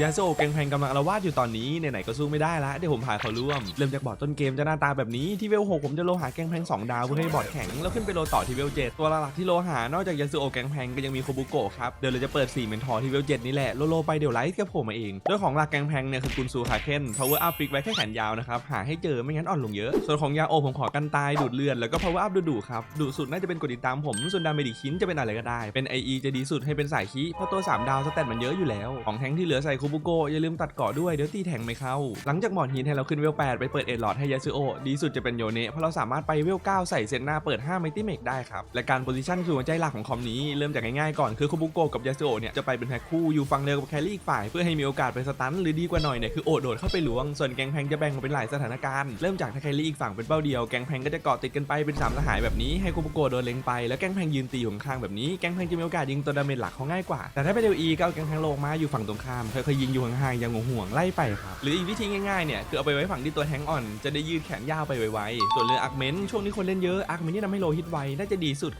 ยาโซแกงแพงกำลังอาละวาดอยู่ตอนนี้ไหนๆก็สู้ไม่ได้ละเดี๋ยวผมพาเขาร่วม เริ่มจากบอดต้นเกมจะหน้าตาแบบนี้ที่เวล6ผมจะโลหาแกงแพง2 ดาวเพื่อให้บอดแข็งแล้วขึ้นไปโลต่อที่เวล7ตัวหลักที่โลหานอกจากยาโซแกงแพงก็ยังมีโคบุโกะครับเดี๋ยวเราจะเปิด4เมนทอร์ที่เวล7นี่แหละโลโลไปเดี๋ยวไลท์ก็โผล่มาเองโดยของหลักแกงแพงเนี่ยคือกุนซูคาเคน power up ฟิกไว้แค่แขนยาวนะครับหาให้เจอไม่งั้นอ่อนลงเยอะ ส่วนของยาโอผมขอกันตายดูดเลือดแล้วก็ power up ดุๆครับดุสุดน่าจะเป็นกดติดตามผมส่วนดาเมจอีกชิ้นจะเป็นอะไรก็ได้เป็น IE จะดีสุดให้เป็นสายคีเพราะตัว3ดาวสแตทมันเยอะอยู่แล้วของแทงที่เหลือใส่คูบุโกะอย่าลืมตัดเกาะด้วยเดี๋ยวตีแทงไม่เข้า หลังจากหมอดฮีนให้เราขึ้นเวล 8 ไปเปิดเอ็ดหลอดให้ยาซึโอดีสุดจะเป็นโยเนะเพราะเราสามารถไปเวล 9 ใส่เซนหน้าเปิด5ไมตี้เมกได้ครับ และการโพซิชันคือหัวใจหลักของคอมนี้เริ่มจากง่ายๆก่อนคือคูบุโกะกับยาซึโอะเนี่ยจะไปเป็นแพ็คคู่อยู่ฝั่งเดียวกับแครี่อีกฝ่ายเพื่อให้มีโอกาสไปสตันหรือดีกว่าหน่อยเนี่ยคือโอดโดดเข้าไปหลวงส่วนแกงแพงจะแบ่งออกเป็นหลายสถานการณ์เริ่มจากถ้าแครี่อีกฝั่งเป็นเป้าเดียวแกงแพงก็จะเกาะติดกันไปเป็นสามสหายแบบนี้ให้คูบุโกะโดนเล็งไปแล้วแกงแพงยืนตีอยู่ข้างแบบนี้แกงแพงจะมีโอกาสยิงตัวดาเมจหลักเขาง่ายกว่าแต่ถ้าเป็นเดลีก็เอาแกงแพงลงมาอยู่ฝั่งตรงข้ามค่อยๆยิงอยู่ห่างๆอย่างห่วงๆไล่ไปครับหรืออีกวิธีง่ายๆเนี่ยคือเอาไปไว้ฝั่งที่ตัวแทงอ่อนจะได้ยืดแขนยาวไปไวๆส่วนเรืออาร์เมนช่วงนี้คนเล่นเยอะอาร์เมนที่ทำให้โลฮิตไวน่าจะดีสุด